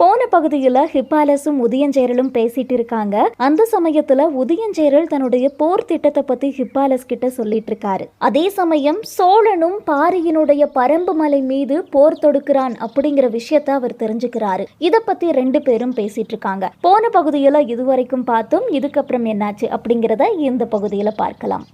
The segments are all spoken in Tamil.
போன பகுதியில் ஹிப்பாலஸும் உதயஞ்சேரலும் பேசிட்டு இருக்காங்க. அந்த சமயத்துல உதயஞ்சேரல் தன்னுடைய போர் திட்டத்தை பத்தி ஹிப்பாலஸ் கிட்ட சொல்லிட்டு இருக்காரு. அதே சமயம் சோழனும் பாரியினுடைய பரம்பு மலை மீது போர் தொடுக்கிறான் அப்படிங்கிற விஷயத்த அவர் தெரிஞ்சுக்கிறாரு. இத பத்தி ரெண்டு பேரும் பேசிட்டு இருக்காங்க. போன பகுதியில இதுவரைக்கும் பார்த்தோம் இதுக்கப்புறம் என்னாச்சு அப்படிங்கிறத இந்த பகுதியில பார்க்கலாம்.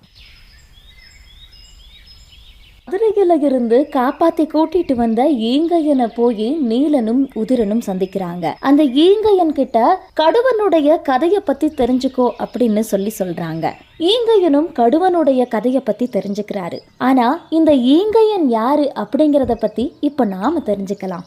மதுரையில இருந்து காப்பாத்தி கூட்டிட்டு வந்த ஈங்கையனை போய் நீலனும் உதிரனும் சந்திக்கிறாங்க. அந்த ஈங்கையன் கிட்ட கடுவனுடைய கதையை பத்தி தெரிஞ்சுக்கோ அப்படின்னு சொல்லி சொல்றாங்க. ஈங்கையனும் கடுவனுடைய கதையை பத்தி தெரிஞ்சுக்கிறாரு. ஆனா இந்த ஈங்கையன் யாரு அப்படிங்கிறத பத்தி இப்ப நாம தெரிஞ்சுக்கலாம்.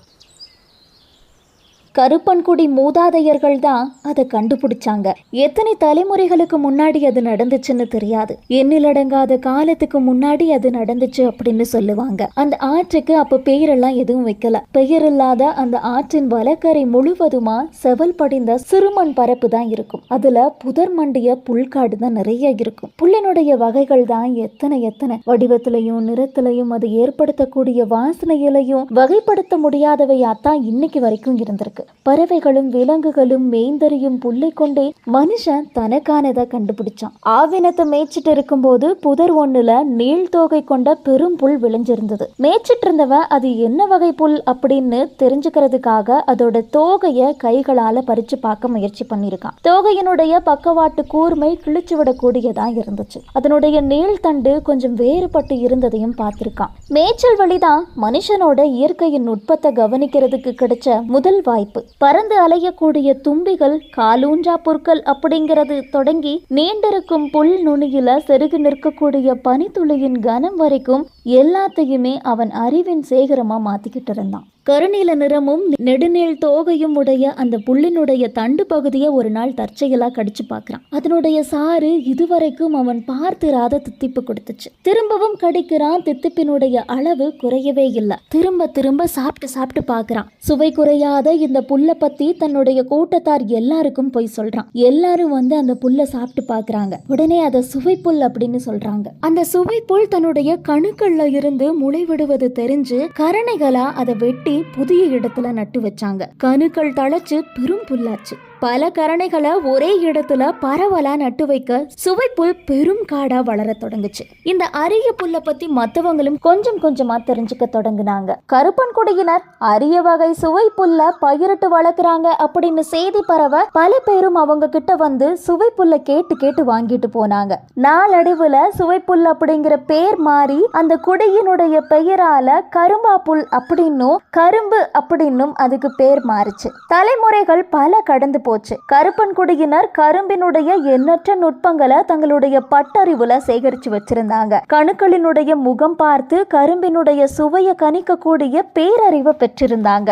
கருப்பன்குடி மூதாதையர்கள் தான் அதை கண்டுபிடிச்சாங்க. எத்தனை தலைமுறைகளுக்கு முன்னாடி அது நடந்துச்சுன்னு தெரியாது. எண்ணிலடங்காத காலத்துக்கு முன்னாடி அது நடந்துச்சு அப்படின்னு சொல்லுவாங்க. அந்த ஆற்றுக்கு அப்ப பெயரெல்லாம் எதுவும் வைக்கல. பெயர் இல்லாத அந்த ஆற்றின் வலக்கரை முழுவதுமா செவல் படிந்த சிறுமண் பரப்பு தான் இருக்கும். அதுல புதர் மண்டிய புல்காடு தான் நிறைய இருக்கும். புல்லினுடைய வகைகள் தான் எத்தனை எத்தனை. வடிவத்திலையும் நிறத்திலையும் அது ஏற்படுத்தக்கூடிய வாசனையிலையும் வகைப்படுத்த முடியாதவையாத்தான் இன்னைக்கு வரைக்கும் இருந்திருக்கு. பறவைகளும் விலங்குகளும் மேய்ந்தறியும் புல்லை கொண்டே மனுஷன் தனக்கானதை கண்டுபிடிச்சான். ஆவினத்தை மேய்ச்சிட்டு இருக்கும்போது புதர் ஒண்ணுல நீள் தோகை கொண்ட பெரும் புல் விளைஞ்சிருந்தது மேய்ச்சிட்டு இருந்தவன் அது என்ன வகை புல் அப்படின்னு தெரிஞ்சுக்கிறதுக்காக அதோட தோகைய கைகளால பறிச்சு பார்க்க முயற்சி பண்ணியிருக்கான். தோகையினுடைய பக்கவாட்டு கூர்மை கிழிச்சு விடக்கூடியதா இருந்துச்சு. அதனுடைய நீள் தண்டு கொஞ்சம் வேறுபட்டு இருந்ததையும் பார்த்திருக்கான். மேய்ச்சல் வழிதான் மனுஷனோட இயற்கையின் நுட்பத்தை கவனிக்கிறதுக்கு கிடைச்ச முதல் வாய்ப்பு. பறந்து அலையக்கூடிய தும்பிகள் காலூன்றா புற்கள் அப்படிங்கிறது தொடங்கி நீண்டிருக்கும் புல் நுனியில செருகு நிற்கக்கூடிய பனித்துளியின் கனம் வரைக்கும் எல்லாத்தையுமே அவன் அறிவின் சேகரமா மாத்திக்கிட்டு இருந்தான். கருநீல நிறமும் நெடுநீள் தோகையும் உடைய அந்த புல்லினுடைய தண்டு பகுதியை ஒரு நாள் தற்செயலா கடிச்சு பார்க்குறான். அதனுடைய சாறு இதுவரைக்கும் அவன் பார்த்திராத தித்திப்பு கொடுத்துச்சு. திரும்பவும் கடிக்கிறான் தித்திப்பினுடைய அளவு குறையவே இல்லை. திரும்ப திரும்ப சாப்பிட்டு சாப்பிட்டு பார்க்கறான். சுவை குறையாத இந்த புல்லை பத்தி தன்னுடைய கூட்டத்தார் எல்லாருக்கும் போய் சொல்றான். எல்லாரும் வந்து அந்த புல்லை சாப்பிட்டு பார்க்குறாங்க. உடனே அதை சுவைப்புல் அப்படின்னு சொல்றாங்க. அந்த சுவைப்புல் தன்னுடைய கணுக்கள்ல இருந்து முளை விடுவது தெரிஞ்சு கரணைகளா அதை வெட்டி புதிய இடத்துல நட்டு வச்சாங்க. கணுக்கள் தழைச்சு பெரும் புல்லாச்சு. பல கரணைகளை ஒரே இடத்துல பரவலா நட்டு வைக்க சுவைப்புல் பெரும் காடா வளர தொடங்குச்சு. இந்த அரிய புல்லை பத்தி மற்றவங்களும் கொஞ்சம் கொஞ்சமா தெரிஞ்சுக்க தொடங்குனாங்க. கருப்பன் குடியினர் அரிய வகை சுவை புல்ல பயிரிட்டு வளர்க்குறாங்க அப்படின்னு செய்தி பரவ பல பேரும் அவங்க கிட்ட வந்து சுவை புல்ல கேட்டு கேட்டு வாங்கிட்டு போனாங்க. நாளடைவுல சுவை புல் அப்படிங்கிற பேர் மாறி அந்த குடியினுடைய பெயரால கரும்பா புல் அப்படின்னும் கரும்பு அப்படின்னும் அதுக்கு பேர் மாறுச்சு. தலைமுறைகள் பல கடந்து போச்சு. கருப்பன் குடியினர் கரும்பினுடைய எண்ணற்ற நுட்பங்களை தங்களுடைய பட்டறிவுல சேகரிச்சு வச்சிருந்தாங்க. கணுக்களினுடைய முகம் பார்த்து கரும்பினுடைய சுவையை கணிக்கக்கூடிய பேரறிவை பெற்றிருந்தாங்க.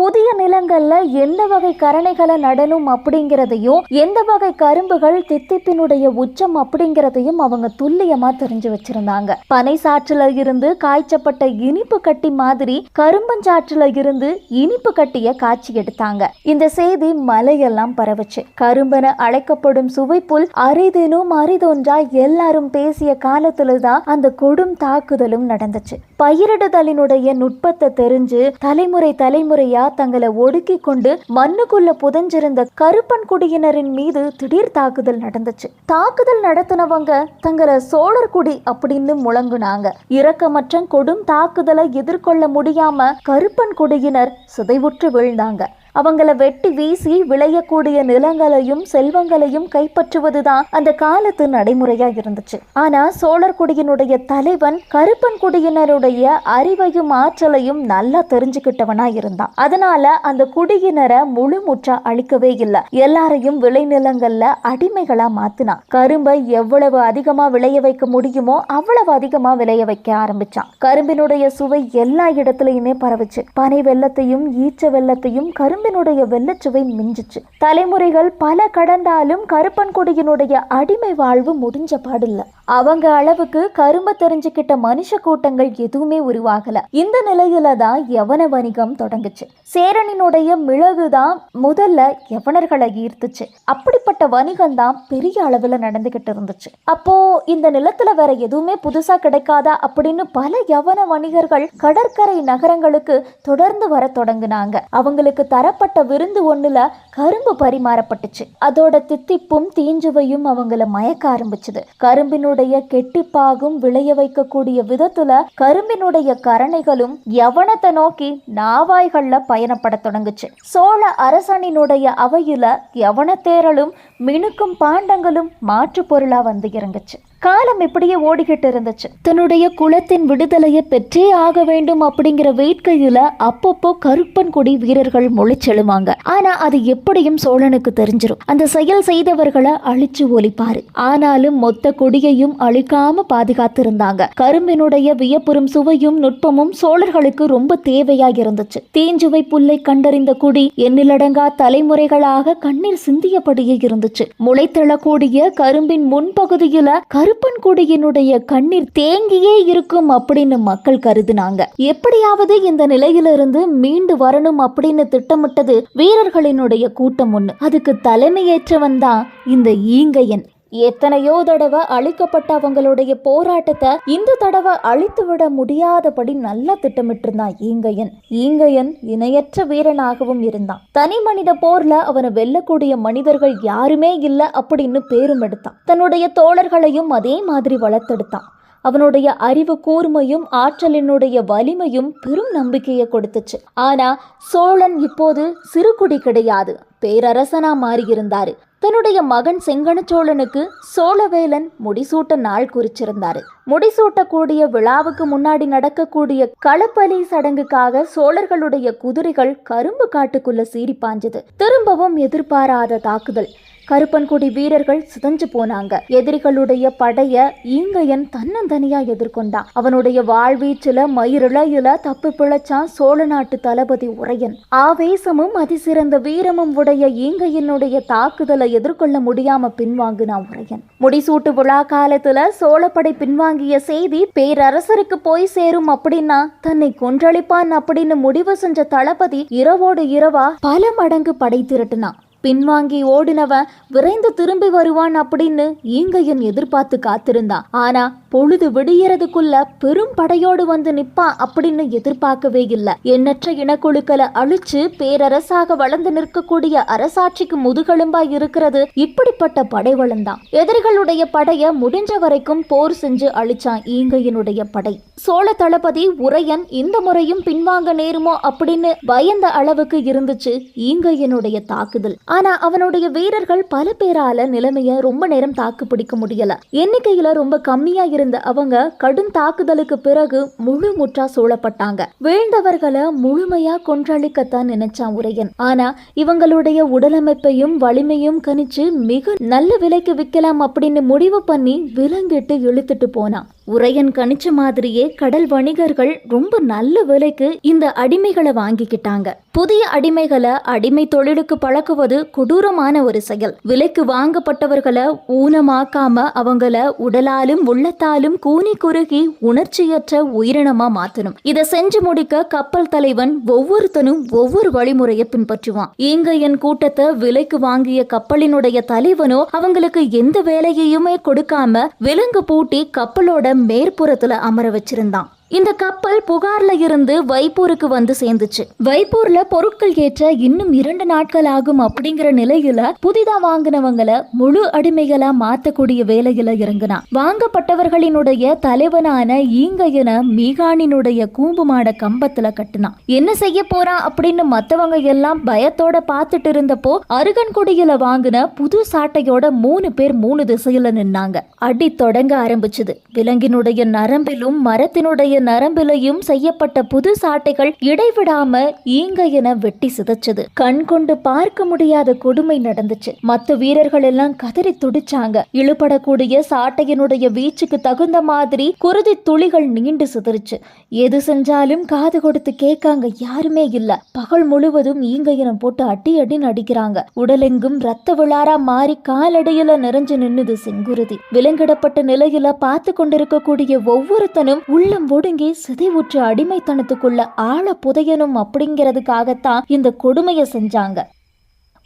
புதிய நிலங்கள்ல எந்த வகை கரணைகளை நடணும் அப்படிங்கிறதையும் எந்த வகை கரும்புகள் தித்திப்பினுடைய உச்சம் அப்படிங்கிறதையும் அவங்க துல்லியமா தெரிஞ்சு வச்சிருந்தாங்க. பனை சாற்றுல இருந்து காய்ச்சப்பட்ட இனிப்பு கட்டி மாதிரி கரும்பஞ்சாற்றுல இருந்து இனிப்பு கட்டிய காட்சி எடுத்தாங்க. இந்த செய்தி மலையெல்லாம் பரவுச்சு. கரும்பென அழைக்கப்படும் சுவைப்புல் அரிதேனும் அரிதொன்றா எல்லாரும் பேசிய காலத்துல தான் அந்த கொடும் தாக்குதலும் நடந்துச்சு. பயிரிடுதலினுடைய நுட்பத்தை தெரிஞ்சு தலைமுறை தலைமுறையா தங்களை ஒடுக்கி கொண்டு மண்ணுக்குள்ள புதைஞ்சிருந்த கருப்பன் குடியினரின் மீது திடீர் தாக்குதல் நடந்துச்சு. தாக்குதல் நடத்தினவங்க தங்களை சோழர் குடி அப்படின்னு முழங்குனாங்க. இரக்கமற்ற கொடும் தாக்குதலை எதிர்கொள்ள முடியாம கருப்பன் குடியினர் சிதைவுற்று வீழ்ந்தாங்க. அவங்கள வெட்டி வீசி விளையக்கூடிய நிலங்களையும் செல்வங்களையும் கைப்பற்றுவதுதான் அந்த காலத்து நடைமுறையா இருந்துச்சு. ஆனா சோழர் குடியினுடைய தலைவன் கருப்பன் குடியினருடைய அறிவையும் ஆற்றலையும் நல்லா தெரிஞ்சுக்கிட்டவனா இருந்தான். அதனால அந்த குடியினரை முழுமுற்றா அழிக்கவே இல்லை. எல்லாரையும் விளைநிலங்கள்ல அடிமைகளா மாத்தினான். கரும்பை எவ்வளவு அதிகமா விளைய வைக்க முடியுமோ அவ்வளவு அதிகமா விளைய வைக்க ஆரம்பிச்சான். கரும்பினுடைய சுவை எல்லா இடத்துலயுமே பரவுச்சு. பனை வெள்ளத்தையும் ஈச்ச வெள்ளத்தையும் கரும்பு கரும்பினுடைய வெள்ளச்சுவை மிஞ்சிச்சு. தலைமுறைகள் பல கடந்தாலும் கருப்பன் கொடியினுடைய அடிமை வாழ்வு முடிஞ்ச பாடில்லை. அவங்க அளவுக்கு கரும்ப தெரிஞ்சுக்கிட்ட மனுஷ கூட்டங்கள் எதுவுமே உருவாகல. இந்த நிலையில தான் யவன வணிகம் தொடங்குச்சு. சேரனினுடைய மிளகு தான் முதல்ல யவனர்களை ஈர்த்துச்சு. அப்படிப்பட்ட வணிகம் தான் பெரிய அளவுல நடந்துகிட்டு இருந்துச்சு. அப்போ இந்த நிலத்துல வேற எதுவுமே புதுசா கிடைக்காதா அப்படின்னு பல யவன வணிகர்கள் கடற்கரை நகரங்களுக்கு தொடர்ந்து வர தொடங்கினாங்க. அவங்களுக்கு தரப்பட்ட விருந்து ஒண்ணுல கரும்பு பரிமாறப்பட்டுச்சு. அதோட தித்திப்பும் தீஞ்சுவையும் அவங்கள மயக்க ஆரம்பிச்சது. கரும்பினுடைய கெட்டிப்பாகும் விளைய வைக்கக்கூடிய விதத்துல கரும்பினுடைய கரணைகளும் யவனத்தை நோக்கி நாவாய்கள்ல பயணப்பட தொடங்குச்சு. சோழ அரசனினுடைய அவையில யவனத்தேரலும் மினுக்கும் பாண்டங்களும் மாற்று பொருளா வந்து இறங்குச்சு. காலம் இப்படியே ஓடிக்கிட்டு இருந்துச்சு. தன்னுடைய குலத்தின் விடுதலையை பெற்றே ஆக வேண்டும் அப்படிங்கிற வேட்கையில அப்பப்போ கருப்பன் கொடி வீரர்கள் முளைச்செழுவாங்க ஆனா அது எப்படியும் சோழனுக்கு தெரிஞ்சிரும். அந்த செயல் செய்தவர்களை அழிச்சு ஒலிப்பாரு ஆனாலும் மொத்த கொடியையும் அழிக்காம பாதுகாத்திருந்தாங்க. கரும்பினுடைய வியப்புறும் சுவையும் நுட்பமும் சோழர்களுக்கு ரொம்ப தேவையா இருந்துச்சு. தீஞ்சுவை புல்லை கண்டறிந்த குடி எண்ணிலடங்கா தலைமுறைகளாக கண்ணீர் சிந்தியபடியே இருந்துச்சு. முளைத்தெழக்கூடிய கரும்பின் முன்பகுதியில கருப்பன் கொடியினுடைய கண்ணீர் தேங்கியே இருக்கும் அப்படின்னு மக்கள் கருதுனாங்க. எப்படியாவது இந்த நிலையிலிருந்து மீண்டு வரணும் அப்படின்னு திட்டமிட்டது வீரர்களினுடைய கூட்டம் ஒண்ணு. அதுக்கு தலைமையேற்றவன் தான் இந்த ஈங்கையன். எத்தனையோ தடவை அழிக்கப்பட்ட அவங்களுடைய போராட்டத்தை இந்த தடவை அழித்து விட முடியாதபடி நல்லா திட்டமிட்டிருந்தான் ஈங்கையன். ஈங்கையன் இணையற்ற வீரனாகவும் இருந்தான். தனி மனித போர்ல அவனை வெல்லக்கூடிய மனிதர்கள் யாருமே இல்லை அப்படின்னு பேரும் எடுத்தான். தன்னுடைய தோழர்களையும் அதே மாதிரி வளர்த்தெடுத்தான். அவனுடைய அறிவு கூர்மையும் ஆற்றலினுடைய வலிமையும் பெரும் நம்பிக்கையை கொடுத்துச்சு. ஆனா சோழன் இப்போது சிறுகுடி கிடையாது. பேரரசனா மாறியிருந்தாரு. தன்னுடைய மகன் செங்கனச்சோழனுக்கு சோழவேலன் முடிசூட்ட நாள் குறிச்சிருந்தாரு. முடிசூட்டக்கூடிய விழாவுக்கு முன்னாடி நடக்கக்கூடிய களப்பலி சடங்குக்காக சோழர்களுடைய குதிரைகள் கரும்பு காட்டுக்குள்ள சீறி பாஞ்சது. திரும்பவும் எதிர்பாராத தாக்குதல். கருப்பன்குடி வீரர்கள் சிதஞ்சு போனாங்க. எதிரிகளுடைய படைய ஈங்கையன் தன்னந்தனியா எதிர்கொண்டான் அவனுடைய வாழ்வீச்சுல மயிரிழையில தப்பி பிழைச்சான் சோழ நாட்டு தளபதி உரையன். ஆவேசமும் அதிசிறந்த வீரமும் உடைய ஈங்கையனுடைய தாக்குதலை எதிர்கொள்ள முடியாம பின்வாங்கினான் உரையன். முடிசூட்டு விழா காலத்துல சோழப்படை பின்வாங்கிய செய்தி பேரரசருக்கு போய் சேரும் அப்படின்னா தன்னை கொன்றளிப்பான் அப்படின்னு முடிவு செஞ்ச தளபதி இரவோடு இரவா பல மடங்கு படை திரட்டினான். பின்வாங்கி ஓடினவன் விரைந்து திரும்பி வருவான் அப்படின்னு ஈங்கையன் எதிர்பார்த்து காத்திருந்தான். ஆனா பொழுது விடியறதுக்குள்ள பெரும் படையோடு வந்து நிப்பான் அப்படின்னு எதிர்பார்க்கவே இல்லை. எண்ணற்ற இனக்குழுக்களை அழிச்சு பேரரசாக வளர்ந்து நிற்கக்கூடிய அரசாட்சிக்கு முதுகெலும்பா இருக்கிறது இப்படிப்பட்ட படை வளர்ந்தான் எதிரிகளுடைய படைய முடிஞ்ச வரைக்கும் போர் செஞ்சு அழிச்சான் ஈங்கையனுடைய படை. சோழ தளபதி உரையன் இந்த முறையும் பின்வாங்க நேருமோ அப்படின்னு பயந்த அளவுக்கு இருந்துச்சு ஈங்கையனுடைய தாக்குதல். ஆனா அவனுடைய வீரர்கள் பல பேரால நிலைமைய ரொம்ப நேரம் தாக்கு பிடிக்க முடியல. எண்ணிக்கையில ரொம்ப கம்மியா இருந்த அவங்க கடும் தாக்குதலுக்கு பிறகு முழு முற்றா சூழப்பட்டாங்க. வீழ்ந்தவர்களை முழுமையா கொன்றளிக்கத்தான் நினைச்சான் உரையன். ஆனா இவங்களுடைய உடலமைப்பையும் வலிமையும் கணிச்சு மிக நல்ல விலைக்கு விற்கலாம் அப்படின்னு முடிவு பண்ணி விலங்கிட்டு இழுத்துட்டு போனான். உரையன் கணிச்ச மாதிரியே கடல் வணிகர்கள் ரொம்ப நல்ல விலைக்கு இந்த அடிமைகளை வாங்கிக்கிட்டாங்க. புதிய அடிமைகளை அடிமை தொழிலுக்கு பழக்குவது கொடூரமான ஒரு செயல். விலைக்கு வாங்கப்பட்டவர்களை ஊனமாக்காம அவங்கள உடலாலும் உள்ளத்தாலும் கூனி குறுகி உணர்ச்சியற்ற உயிரினமா மாத்தணும். இதை செஞ்சு முடிக்க கப்பல் தலைவன் ஒவ்வொருத்தனும் ஒவ்வொரு வழிமுறையை பின்பற்றுவான். ஈங்கையன் கூட்டத்தை விலைக்கு வாங்கிய கப்பலினுடைய தலைவனோ அவங்களுக்கு எந்த வேலையையுமே கொடுக்காம விலங்கு பூட்டி கப்பலோட மேற்புறத்துல அமர வச்சிருந்தான். இந்த கப்பல் புகார்ல இருந்து வைப்பூருக்கு வந்து சேர்ந்துச்சு. வைப்பூர்ல பொருட்கள் ஏற்ற இன்னும் இரண்டு நாட்கள் ஆகும் அப்படிங்கிற நிலையில புதிதா வாங்கினவங்களை முழு அடிமைகளா மாத்தக்கூடிய வேலையில இறங்குனான் வாங்கப்பட்டவர்களினுடைய தலைவனான ஈங்கையன மீகானினுடைய கூம்பு மாட கம்பத்துல கட்டினான் என்ன செய்ய போறான் அப்படின்னு மத்தவங்க எல்லாம் பயத்தோட பார்த்துட்டு இருந்தப்போ அருகன்குடியில வாங்கின புது சாட்டையோட மூணு பேர் மூணு திசையில நின்னாங்க. அடி தொடங்க ஆரம்பிச்சது. விலங்கினுடைய நரம்பிலும் மரத்தினுடைய காலினுடைய நரம்பிலையும் செய்யப்பட்ட புது சாட்டைகள் இடைவிடாம ஈங்கையனை வெட்டி சிதைச்சது. கண் கொண்டு பார்க்க முடியாத கொடுமை நடந்துச்சு. மத்த வீரர்கள் எல்லாம் கதறி துடிச்சாங்க. இழுபடக்கூடிய சாட்டையனுடைய வீச்சுக்கு தகுந்த மாதிரி குருதி துளிகள் நீண்டு சிதறிச்சு. எது செஞ்சாலும் காது கொடுத்து கேட்காங்க யாருமே இல்ல. பகல் முழுவதும் ஈங்கையனை போட்டு அடி அடி நடிக்கிறாங்க. உடலெங்கும் ரத்த விழாரா மாறி காலடியில நிறைஞ்சு நின்னுது செங்குருதி. விலங்கிடப்பட்ட நிலையில பார்த்து கொண்டிருக்கக்கூடிய ஒவ்வொருத்தனும் உள்ளம் ஒடுங்கி சிதைவுற்று அடிமைத்தனத்துக்குள்ள ஆழ புதையணும் அப்படிங்கிறதுக்காகத்தான் இந்த கொடுமையை செஞ்சாங்க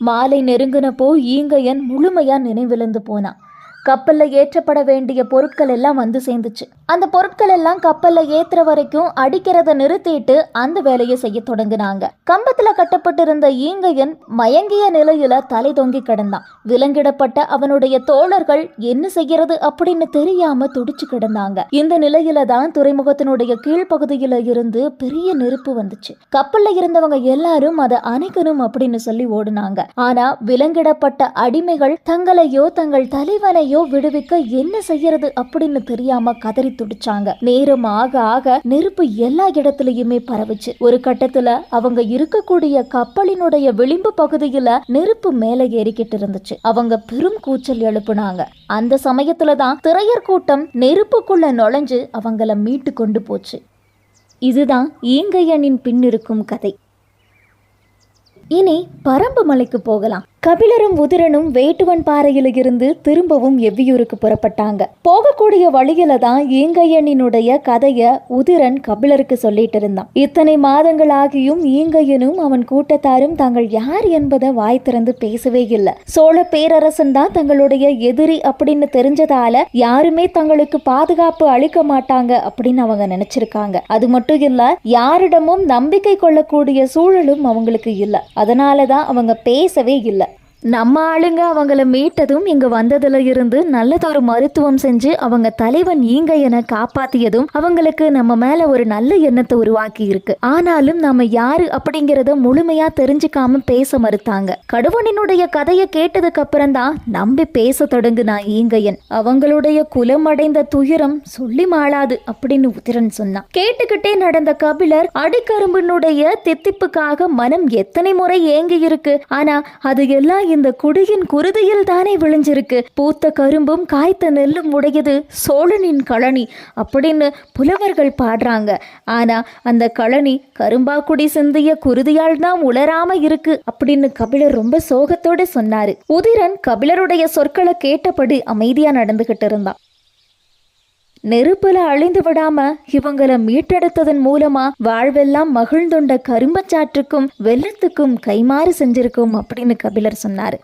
மாலை நெருங்கினப்போ ஈங்கையன் முழுமையா நினைவிழந்து போனான் கப்பல்ல ஏற்றப்பட வேண்டிய பொருட்கள் எல்லாம் வந்து சேர்ந்துச்சு. அந்த பொருட்கள் எல்லாம் கப்பல்ல ஏத்துற வரைக்கும் அடிக்கிறத நிறுத்திட்டு அந்த வேலையை செய்ய தொடங்கினாங்க. கம்பத்துல கட்டப்பட்டிருந்த ஈங்கையன் மயங்கிய நிலையில தலை தொங்கி கிடந்தான். விலங்கிடப்பட்ட அவனுடைய தோழர்கள் என்ன செய்யறது அப்படின்னு தெரியாம துடிச்சு கிடந்தாங்க. இந்த நிலையில தான் துறைமுகத்தினுடைய கீழ்ப்பகுதியில இருந்து பெரிய நெருப்பு வந்துச்சு. கப்பல்ல இருந்தவங்க எல்லாரும் அதை அணைக்கணும் அப்படின்னு சொல்லி ஓடுனாங்க. ஆனா விலங்கிடப்பட்ட அடிமைகள் தங்களையோ தங்கள் தலைவனையோ விடுவிக்க என்ன செய்யறது அப்படின்னு தெரியாம கதறி துடிச்சாங்க. நேரம் ஆக ஆக நெருப்பு எல்லா இடத்துலயுமே பரவுச்சு. ஒரு கட்டத்துல அவங்க இருக்கக்கூடிய கப்பலினுடைய விளிம்பு பகுதியில நெருப்பு மேல ஏறிக்கிட்டு இருந்துச்சு. அவங்க பெரும் கூச்சல் எழுப்புனாங்க. அந்த சமயத்துல தான் திரையர் கூட்டம் நெருப்புக்குள்ள நுழைஞ்சு அவங்கள மீட்டு கொண்டு போச்சு. இதுதான் ஈங்கையனின் பின்னிருக்கும் கதை. இனி பரம்பு மலைக்கு போகலாம். கபிலரும் உதிரனும் வேட்டுவன் பாறையில இருந்து திரும்பவும் எவ்வியூருக்கு புறப்பட்டாங்க. போகக்கூடிய வழியில தான் ஈங்கையனினுடைய கதைய உதிரன் கபிலருக்கு சொல்லிட்டு இருந்தான். இத்தனை மாதங்கள் ஆகியும் ஈங்கையனும் அவன் கூட்டத்தாரும் தாங்கள் யார் என்பதை வாய் திறந்து பேசவே இல்லை. சோழ பேரரசன் தான் தங்களுடைய எதிரி அப்படின்னு தெரிஞ்சதால யாருமே தங்களுக்கு பாதுகாப்பு அளிக்க மாட்டாங்க அப்படின்னு அவங்க நினைச்சிருக்காங்க. அது மட்டும் இல்ல யாரிடமும் நம்பிக்கை கொள்ளக்கூடிய சூழலும் அவங்களுக்கு இல்ல. அதனாலதான் அவங்க பேசவே இல்லை. நம்ம ஆளுங்க அவங்கள மீட்டதும் இங்க வந்ததுல இருந்து நல்லதொரு மருத்துவம் செஞ்சு அவங்க தலைவன் ஈங்கையனை காப்பாத்தியதும் அவங்களுக்கு நம்ம மேல ஒரு நல்ல எண்ணத்தை உருவாக்கி இருக்கு. ஆனாலும் நாம யாரு அப்படிங்கறத முழுமையா தெரிஞ்சுக்காம பேச மறுத்தாங்க. கடுவனினுடைய கதையை கேட்டதுக்கு அப்புறம் தான் நம்பி பேச தொடங்குனா ஈங்கையன். அவங்களுடைய குலமடைந்த துயரம் சொல்லி மாளாது அப்படின்னு உதிரன் சொன்னான். கேட்டுக்கிட்டே நடந்த கபிலர் அடிக்கரும்பினுடைய தித்திப்புக்காக மனம் எத்தனை முறை ஏங்கி இருக்கு ஆனா அது எல்லாம் இந்த குடியின் குருதியில் தானே விளைஞ்சிருக்கு பூத்த கரும்பும் காய்த்த நெல்லும் உடையது சோழனின் கழனி அப்படின்னு புலவர்கள் பாடுறாங்க. ஆனா அந்த களனி கரும்பாக்குடி சிந்திய குருதியால் தான் உளராம இருக்கு அப்படின்னு கபிலர் ரொம்ப சோகத்தோட சொன்னாரு. உதிரன் கபிலருடைய சொற்களை கேட்டபடி அமைதியா நடந்துகிட்டு இருந்தான். நெருப்புல அழிந்து விடாம இவங்கள மீட்டெடுத்ததன் மூலமா வாழ்வெல்லாம் மகிழ்ந்துண்ட கரும்பச்சாற்றுக்கும் வெள்ளத்துக்கும் கைமாறு செஞ்சிருக்கும் அப்படின்னு கபிலர் சொன்னாரு.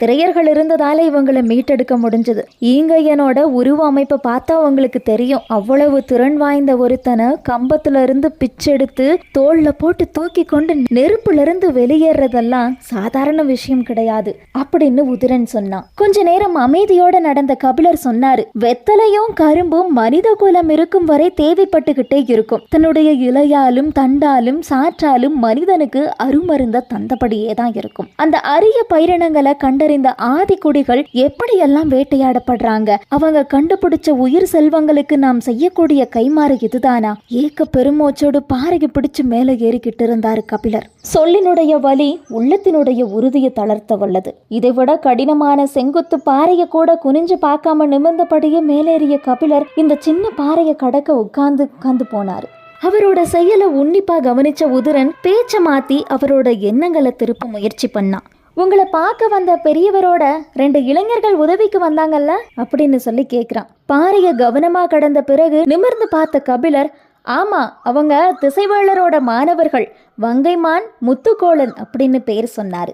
திரையர்கள் இருந்ததால இவங்களை மீட்டெடுக்க முடிஞ்சது. ஈங்கையனோட உருவ அமைப்பை பார்த்தா உங்களுக்கு தெரியும். அவ்வளவு திறன் வாய்ந்த ஒருத்தனை கம்பத்துல இருந்து பிச்செடுத்து தோல்ல போட்டு தூக்கி கொண்டு நெருப்புல இருந்து வெளியேறதெல்லாம் சாதாரண விஷயம் கிடையாது அப்படின்னு உதிரன் சொன்னான். கொஞ்ச நேரம் அமைதியோட நடந்த கபிலர் சொன்னாரு வெத்தலையும் கரும்பும் மனித குலம் இருக்கும் வரை தேவைப்பட்டுக்கிட்டே இருக்கும். தன்னுடைய இலையாலும் தண்டாலும் சாற்றாலும் மனிதனுக்கு அருமருந்த தந்தபடியே தான் இருக்கும். அந்த அரிய பயிரினங்களை கண்டறிந்த ஆதிக்குடிகள் எப்படியெல்லாம் வேட்டையாடப்படுறாங்க? அவங்க கண்டுபிடிச்ச உயிர் செல்வங்களுக்கு நாம் செய்யக்கூடிய கைமாறு இதுதானா ஏக்க பெருமோச்சோடு பாறையை பிடிச்சு மேலே ஏறிக்கிட்டு இருந்தாரு கபிலர். சொல்லினுடைய வலி உள்ளத்தினுடைய உறுதியை தளர்த்த வல்லது. இதைவிட கடினமான செங்குத்து பாறையை கூட குனிஞ்சு பார்க்காம நிமிர்ந்தபடியே மேலேறிய கபிலர் இந்த சின்ன பாறையை கடக்க உட்கார்ந்து உட்கார்ந்து போனாரு. அவரோட செயலை உன்னிப்பா கவனிச்ச உதிரன் பேச்ச மாத்தி அவரோட எண்ணங்களை திருப்ப முயற்சி பண்ணான். உங்களை பார்க்க வந்த பெரியவரோட ரெண்டு இளைஞர்கள் உதவிக்கு வந்தாங்கல்ல? அப்படின்னு சொல்லி கேட்குறான் பாறையை கவனமா கடந்த பிறகு நிமிர்ந்து பார்த்த கபிலர் ஆமா அவங்க திசைவாளரோட மாணவர்கள் வங்கைமான் முத்துக்கோளன் அப்படின்னு பேர் சொன்னாரு.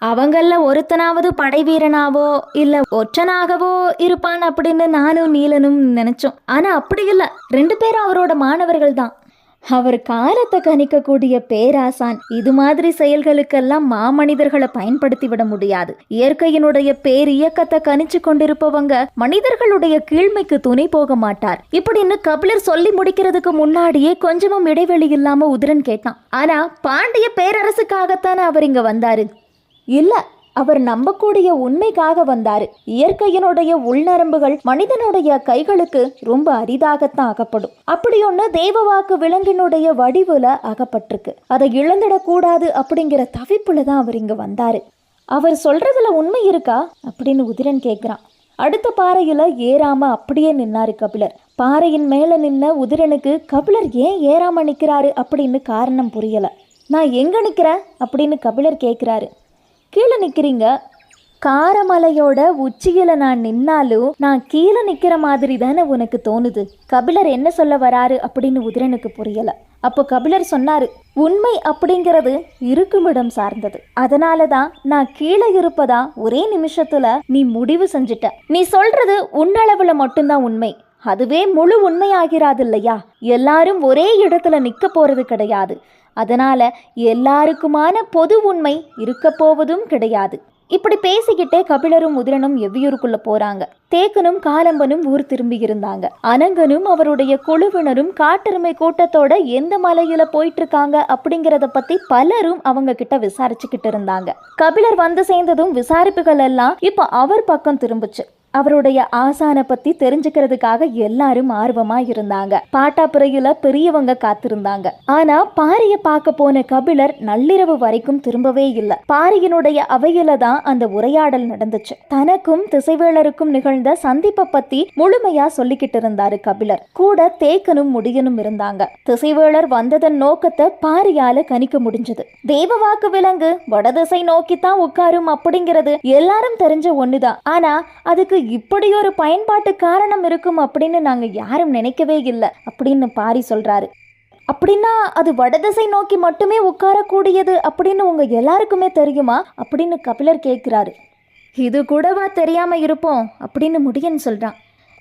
அவங்கள ஒருத்தனாவது படை வீரனாவோ இல்ல ஒற்றனாகவோ இருப்பான் அப்படின்னு நானும் நீலனும் நினைச்சோம். ஆனா அப்படி இல்ல. ரெண்டு பேரும் அவரோட மாணவர்கள் தான் அவர் காலத்தை கணிக்கக்கூடிய பேராசான் இது மாதிரி செயல்களுக்கெல்லாம் மாமனிதர்களை பயன்படுத்தி விட முடியாது. இயற்கையினுடைய பேர் இயக்கத்தை கணிச்சு கொண்டிருப்பவங்க மனிதர்களுடைய கீழ்மைக்கு துணை போக மாட்டார். இப்படின்னு கபிலர் சொல்லி முடிக்கிறதுக்கு முன்னாடியே கொஞ்சமும் இடைவெளி இல்லாம உதிரன் கேட்டான். ஆனா பாண்டிய பேரரசுக்காகத்தானே அவர் இங்க வந்தாரு? இல்ல அவர் நம்பக்கூடிய உண்மைக்காக வந்தாரு. இயற்கையினுடைய உள்நரம்புகள் மனிதனுடைய கைகளுக்கு ரொம்ப அரிதாகத்தான் அகப்படும் அப்படி ஒண்ணு தேவவாக்கு விலங்கினுடைய வடிவுல அகப்பட்டிருக்கு. அதை இழந்துடக்கூடாது அப்படிங்கிற தவிப்புல தான் அவர் இங்க வந்தாரு. அவர் சொல்றதுல உண்மை இருக்கா? அப்படின்னு உதிரன் கேட்குறான் அடுத்த பாறையில ஏறாம அப்படியே நின்னாரு கபிலர். பாறையின் மேல நின்ன உதிரனுக்கு கபிலர் ஏன் ஏறாம நிக்கிறாரு? அப்படின்னு காரணம் புரியல. நான் எங்க நிக்கிறேன்? அப்படின்னு கபிலர் கேட்குறாரு கீழே நிற்கிறீங்க காரமலையோட உச்சியில் நான் நின்னாலும் நான் கீழே நிற்கிற மாதிரி தானே உனக்கு தோணுது. கபிலர் என்ன சொல்ல வராரு அப்படின்னு உதிரனுக்கு புரியல. அப்போ கபிலர் சொன்னார் உண்மை அப்படிங்கிறது இருக்குமிடம் சார்ந்தது. அதனால தான் நான் கீழே இருப்பதா ஒரே நிமிஷத்துல நீ முடிவு செஞ்சிட்ட. நீ சொல்றது உன்னளவுல மட்டும்தான் உண்மை. அதுவே முழு உண்மையாகிறாது இல்லையா? எல்லாரும் ஒரே இடத்துல நிக்க போறது கிடையாது. அதனால் எல்லாருக்குமான பொது உண்மை இருக்க போவதும் கிடையாது. இப்படி பேசிக்கிட்டே கபிலரும் உதிரனும் எவ்வியூருக்குள்ள போறாங்க. தேக்கனும் காலம்பனும் ஊர் திரும்பி இருந்தாங்க. அனங்கனும் அவருடைய குழுவினரும் காட்டெருமை கூட்டத்தோட எந்த மலையில போயிட்டு இருக்காங்க அப்படிங்கிறத பத்தி பலரும் அவங்க கிட்ட விசாரிச்சுக்கிட்டு இருந்தாங்க. கபிலர் வந்து சேர்ந்ததும் விசாரிப்புகள் எல்லாம் இப்போ அவர் பக்கம் திரும்புச்சு. அவருடைய ஆசானை பத்தி தெரிஞ்சுக்கிறதுக்காக எல்லாரும் ஆர்வமா இருந்தாங்க. பாட்டாப்புறையில பெரியவங்க காத்திருந்தாங்க. ஆனா பாரிய பார்க்க போன கபிலர் நள்ளிரவு வரைக்கும் திரும்பவே இல்லை. பாரியினுடைய அவையில தான் அந்த உரையாடல் நடந்துச்சு. தனக்கும் திசைவேளருக்கும் நிகழ்ந்த சந்திப்பை பத்தி முழுமையா சொல்லிக்கிட்டு இருந்தாரு கபிலர். கூட தேக்கனும் முடியனும் இருந்தாங்க. திசைவேளர் வந்ததன் நோக்கத்தை பாரியால கணிக்க முடிஞ்சது. தேவவாக்கு விலங்கு வடதிசை நோக்கித்தான் உட்காரும் அப்படிங்கிறது எல்லாரும் தெரிஞ்ச ஒண்ணுதான். ஆனா அதுக்கு இப்படி ஒரு பயன்பாட்டு காரணம் இருக்கும் அப்படின்னு நாங்கள் யாரும் நினைக்கவே இல்லை அப்படின்னு பாரி சொல்கிறாரு அப்படின்னா அது வடதிசை நோக்கி மட்டுமே உட்காரக்கூடியது அப்படின்னு உங்கள் எல்லாருக்குமே தெரியுமா? அப்படின்னு கபிலர் கேட்குறாரு. இது கூடவா தெரியாமல் இருப்போம் அப்படின்னு முடியன் தேவ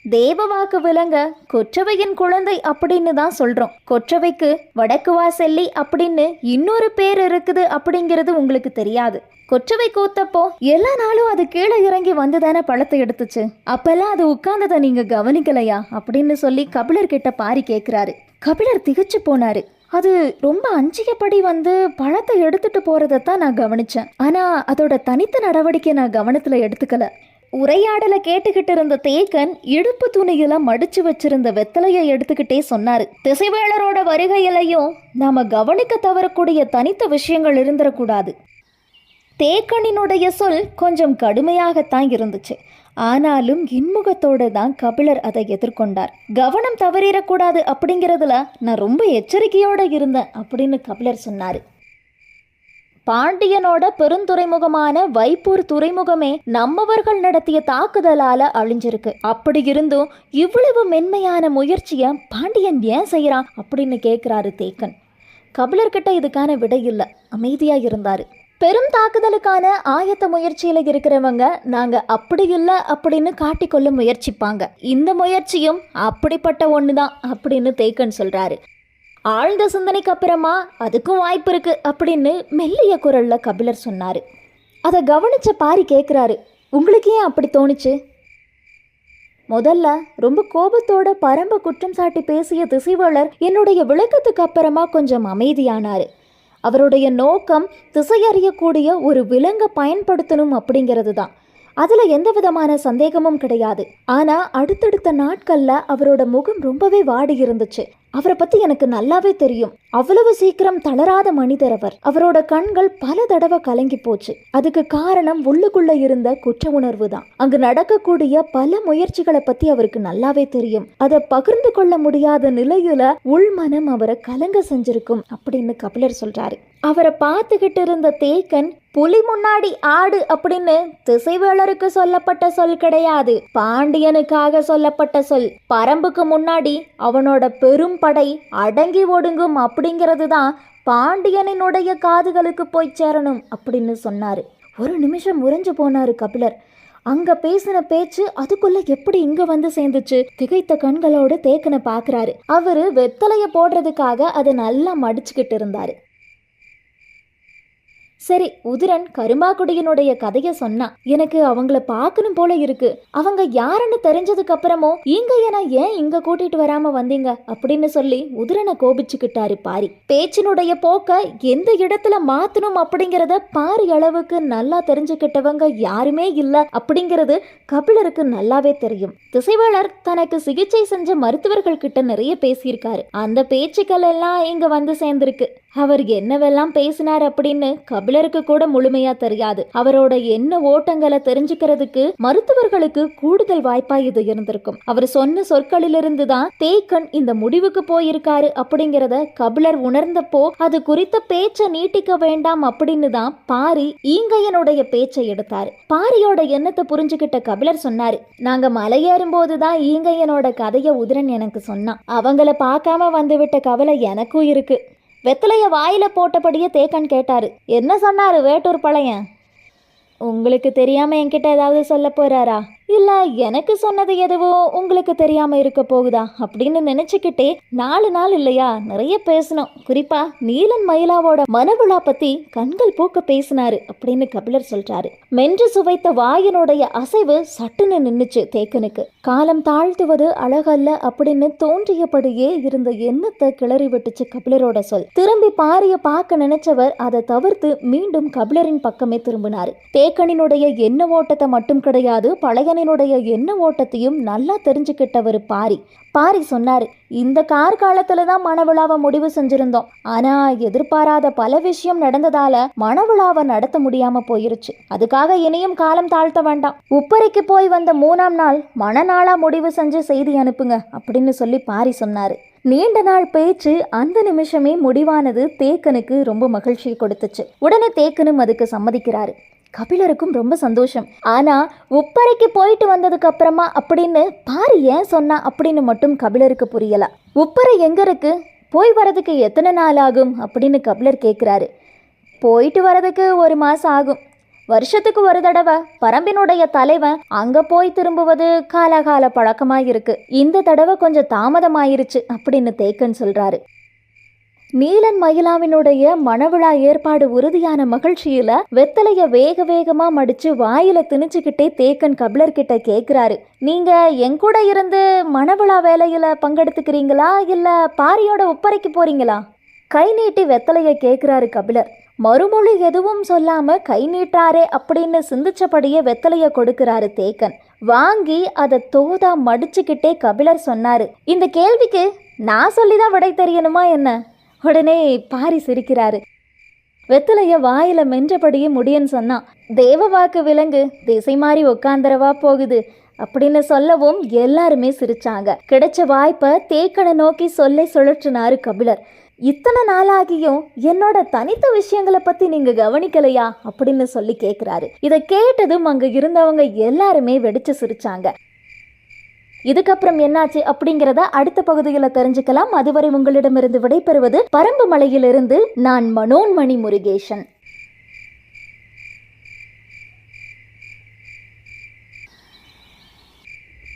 தேவவாக்கு விலங்க கொற்றவையின் குழந்தை அப்படின்னு தான் சொல்கிறோம் கொற்றவைக்கு வடக்கு வாசல்லி அப்படின்னு இன்னொரு பேர் இருக்குது அப்படிங்கிறது உங்களுக்கு தெரியாது. கொற்றவை கூத்தப்போ எல்லா நாளும் அது கீழே இறங்கி வந்து தானே பழத்தை எடுத்துச்சு? அப்பெல்லாம் அது உட்கார்ந்ததை நீங்க கவனிக்கலையா? அப்படின்னு சொல்லி கபிலர் கிட்ட பாரி கேட்கிறாரு கபிலர் திகச்சு போனாரு. அது ரொம்ப அஞ்சியப்படி வந்து பழத்தை எடுத்துட்டு தான் நான் கவனிச்சேன். ஆனா அதோட தனித்த நடவடிக்கை நான் கவனத்துல எடுத்துக்கல. உரையாடலை கேட்டுக்கிட்டு இருந்த தேக்கன் இடுப்பு துணியில மடிச்சு வச்சிருந்த வெத்தலையை எடுத்துக்கிட்டே சொன்னாரு. திசைவேளரோட வருகையிலையும் நாம கவனிக்க தவறக்கூடிய தனித்த விஷயங்கள் இருந்துடக்கூடாது தேக்கனினுடைய சொல் கொஞ்சம் கடுமையாகத்தான் இருந்துச்சு. ஆனாலும் இன்முகத்தோடு தான் கபிலர் அதை எதிர்கொண்டார். கவனம் தவறிடக்கூடாது அப்படிங்கிறதுல நான் ரொம்ப எச்சரிக்கையோடு இருந்தேன் அப்படின்னு கபிலர் சொன்னார். பாண்டியனோட பெருந்துறைமுகமான வைப்பூர் துறைமுகமே நம்மவர்கள் நடத்திய தாக்குதலால அழிஞ்சிருக்கு. அப்படி இருந்தும் இவ்வளவு மென்மையான முயற்சியை பாண்டியன் ஏன் செய்கிறான் அப்படின்னு கேட்குறாரு தேக்கன். கபிலர்கிட்ட இதுக்கான விடை இல்லை. அமைதியாக இருந்தாரு. பெரும் தாக்குதலுக்கான ஆயத்த முயற்சியில் இருக்கிறவங்க நாங்கள் அப்படி இல்லை அப்படின்னு காட்டிக்கொள்ள முயற்சிப்பாங்க. இந்த முயற்சியும் அப்படிப்பட்ட ஒன்று தான் அப்படின்னு தேக்கன் சொல்கிறாரு ஆழ்ந்த சிந்தனைக்கு அப்புறமா அதுக்கும் வாய்ப்பு இருக்கு அப்படின்னு மெல்லிய குரல்ல கபிலர் சொன்னார். அதை கவனிச்ச பாரி கேட்குறாரு உங்களுக்கு ஏன் அப்படி தோணுச்சு? முதல்ல ரொம்ப கோபத்தோட பரம்ப குற்றம் சாட்டி பேசிய திசைவாளர் என்னுடைய விளக்கத்துக்கு அப்புறமா கொஞ்சம் அமைதியானாரு. அவருடைய நோக்கம் திசையறியக்கூடிய ஒரு விலங்கை பயன்படுத்தணும் அப்படிங்கிறது தான் அதுல எந்த விதமான சந்தேகமும் கிடையாது. ஆனா அடுத்தடுத்த நாட்கள்ல அவரோட முகம் ரொம்பவே வாடி இருந்துச்சு. அவரை பத்தி எனக்கு நல்லாவே தெரியும். அவ்வளவு சீக்கிரம் தளராத மனிதர் அவர். அவரோட கண்கள் பல தடவை கலங்கி போச்சு. அதுக்கு காரணம் உள்ளுக்குள்ள இருந்த குற்ற உணர்வு தான். அங்கு நடக்கக்கூடிய பல முயற்சிகளை பத்தி அவருக்கு நல்லாவே தெரியும். அதை பகிர்ந்து கொள்ள முடியாத நிலையில உள்மனம் அவரை கலங்க செஞ்சிருக்கும் அப்படின்னு கபிலர் சொல்றாரு. அவரை பார்த்துக்கிட்டு இருந்த தேக்கன் புலி முன்னாடி ஆடு அப்படின்னு திசைவேளருக்கு சொல்லப்பட்ட சொல் கிடையாது. பாண்டியனுக்காக சொல்லப்பட்ட சொல். பரம்புக்கு முன்னாடி அவனோட பெரும் படை அடங்கி ஒடுங்கும் அப்படிங்கிறது தான் பாண்டியனினுடைய காதுகளுக்கு போய் சேரணும் அப்படின்னு சொன்னாரு. ஒரு நிமிஷம் உறைஞ்சு போனாரு கபிலர். அங்க பேசின பேச்சு அதுக்குள்ள எப்படி இங்க வந்து சேர்ந்துச்சு? திகைத்த கண்களோடு தேக்கனை பாக்குறாரு. அவரு வெத்தலைய போடுறதுக்காக அதை நல்லா மடிச்சுக்கிட்டு இருந்தாரு. சரி உதிரன் கருமாக்குடியினுடைய கதைய சொன்னா எனக்கு அவங்கள பார்க்கணும் போல இருக்கு. அவங்க யாருன்னு தெரிஞ்சதுக்கு அப்புறமும் இங்க என ஏன் இங்க கூட்டிட்டு வராம வந்தீங்க? அப்படின்னு சொல்லி உதிரனை கோபிச்சுக்கிட்டாரு பாரி. பேச்சினுடைய போக்க எந்த இடத்துல மாத்தணும் அப்படிங்கறத பாரி அளவுக்கு நல்லா தெரிஞ்சுக்கிட்டவங்க யாருமே இல்ல அப்படிங்கிறது கபிலருக்கு நல்லாவே தெரியும். திசைவாளர் தனக்கு சிகிச்சை செஞ்ச மருத்துவர்கள் கிட்ட நிறைய பேசியிருக்காரு. அந்த பேச்சுக்கள் எல்லாம் இங்க வந்து சேர்ந்திருக்கு. அவர் என்னவெல்லாம் பேசினார் அப்படின்னு கபிலருக்கு கூட முழுமையா தெரியாது. அவரோட என்ன ஓட்டங்களை தெரிஞ்சுக்கிறதுக்கு மருத்துவர்களுக்கு கூடுதல் வாய்ப்பா இது இருந்திருக்கும். அவர் சொன்ன சொற்களிலிருந்து தான் தேக்கன் இந்த முடிவுக்கு போயிருக்காரு அப்படிங்கிறத கபிலர் உணர்ந்தப்போ அது குறித்த பேச்சை நீட்டிக்க வேண்டாம் அப்படின்னு தான் பாரி ஈங்கையனுடைய பேச்சை எடுத்தாரு. பாரியோட எண்ணத்தை புரிஞ்சுக்கிட்ட கபிலர் சொன்னாரு நாங்க மலையேறும் போதுதான் ஈங்கையனோட கதைய உதிரன் எனக்கு சொன்னான். அவங்கள பார்க்காம வந்துவிட்ட கவலை எனக்கும் இருக்கு. வெத்தலைய வாயில போட்டபடியே தேக்கன் கேட்டாரு. என்ன சொன்னாரு வேட்டூர் பழையன்? உங்களுக்கு தெரியாம என்கிட்ட ஏதாவது சொல்ல போறாரா? இல்லை எனக்கு சொன்னது எதுவோ உங்களுக்கு தெரியாம இருக்க போகுதா அப்படின்னு நினச்சிக்கிட்டே நாலு நாள் இல்லையா நிறைய பேசணும். குறிப்பா நீலன் மயிலாவோட மனவிழா பத்தி கண்கள் பூக்க பேசினாரு அப்படின்னு கபிலர் சொல்றாரு. மென்று சுவைத்த வாயினுடைய அசைவு சட்டுன்னு நின்னுச்சு தேக்கனுக்கு. காலம் தாழ்த்துவது அழகல்ல அப்படின்னு தோன்றியபடியே இருந்த எண்ணத்தை கிளறி விட்டுச்சு கபிலரோட சொல். திரும்பி பாரிய பார்க்க நினைச்சவர் அதை தவிர்த்து மீண்டும் கபிலரின் பக்கமே திரும்பினாரு. தேக்கனினுடைய எண்ண ஓட்டத்தை மட்டும் கிடையாது பழையனினுடைய எண்ண ஓட்டத்தையும் நல்லா தெரிஞ்சுக்கிட்டவர் பாரி. பாரி சொன்னாரு இந்த கார் காலத்துல தான் மனவிழாவை முடிவு செஞ்சிருந்தோம். ஆனா எதிர்பாராத பல விஷயம் நடந்ததால மணவிழாவை நடத்த முடியாம போயிருச்சு. அதுக்காக இனியும் காலம் தாழ்த்த வேண்டாம். உப்பரைக்கு போய் வந்த மூணாம் நாள் மணநாளா முடிவு செஞ்சு செய்தி அனுப்புங்க அப்படின்னு சொல்லி பாரி சொன்னாரு. நீண்ட நாள் பேச்சு அந்த நிமிஷமே முடிவானது தேக்கனுக்கு ரொம்ப மகிழ்ச்சியை கொடுத்துச்சு. உடனே தேக்கனும் அதுக்கு சம்மதிக்கிறாரு. கபிலருக்கும் ரொம்ப சந்தோஷம். ஆனா உப்பரைக்கு போயிட்டு வந்ததுக்கு அப்புறமா அப்படின்னு பாரு ஏன் சொன்னா அப்படின்னு மட்டும் கபிலருக்கு புரியல. உப்பரை எங்க இருக்கு? போய் வரதுக்கு எத்தனை நாள் ஆகும்? அப்படின்னு கபிலர் கேட்குறாரு போயிட்டு வரதுக்கு ஒரு மாதம் ஆகும். வருஷத்துக்கு ஒரு தடவை. பரம்பினுடைய தலைவன் அங்க போய் திரும்புவது காலகால பழக்கமாக இருக்கு இந்த தடவை கொஞ்சம் தாமதமாயிருச்சு அப்படின்னு தேக்கன் சொல்றாரு. நீலன் மயிலாவினுடைய மணவிழா ஏற்பாடு உறுதியான மகிழ்ச்சியில வெத்தலைய வேக வேகமா மடிச்சு வாயில திணிச்சுக்கிட்டே தேக்கன் கபிலர் கிட்ட கேக்குறாரு. நீங்க என் கூட இருந்து மணவிழா வேலையில பங்கெடுத்துக்கிறீங்களா? இல்ல பாரியோட உப்பரைக்கு போறீங்களா? கை நீட்டி வெத்தலைய கேக்குறாரு கபிலர். மறுமொழி எதுவும் சொல்லாம கை நீட்டாரே அப்படின்னு சிந்திச்சபடியே வெத்தலைய கொடுக்கிறாரு தேக்கன். வாங்கி அதை தோதா மடிச்சுக்கிட்டே கபிலர் சொன்னாரு. இந்த கேள்விக்கு நான் சொல்லிதான் விடை தெரியணுமா என்ன? உடனே பாரி சிரிக்கிறாரு. வெத்தலைய வாயில மென்றபடியே முடியன்னு சொன்னான் தேவ வாக்கு விலங்கு திசை மாறி உக்காந்தரவா போகுது அப்படின்னு சொல்லவும் எல்லாருமே சிரிச்சாங்க. கிடைச்ச வாய்ப்பை தேக்கனை நோக்கி சொல்லை சுழற்றினாரு கபிலர். இத்தனை நாளாகியும் என்னோட தனித்த விஷயங்களை பத்தி நீங்க கவனிக்கலையா? அப்படின்னு சொல்லி கேக்குறாரு. இதை கேட்டதும் அங்க இருந்தவங்க எல்லாருமே வெடிச்சு சிரிச்சாங்க. இதுக்கப்புறம் என்னாச்சு அப்படிங்கிறத அடுத்த பகுதியில் தெரிஞ்சுக்கலாம். அதுவரை உங்களிடமிருந்து விடைபெறுவது பரம்பு மலையிலிருந்து நான் மனோன்மணி முருகேசன்.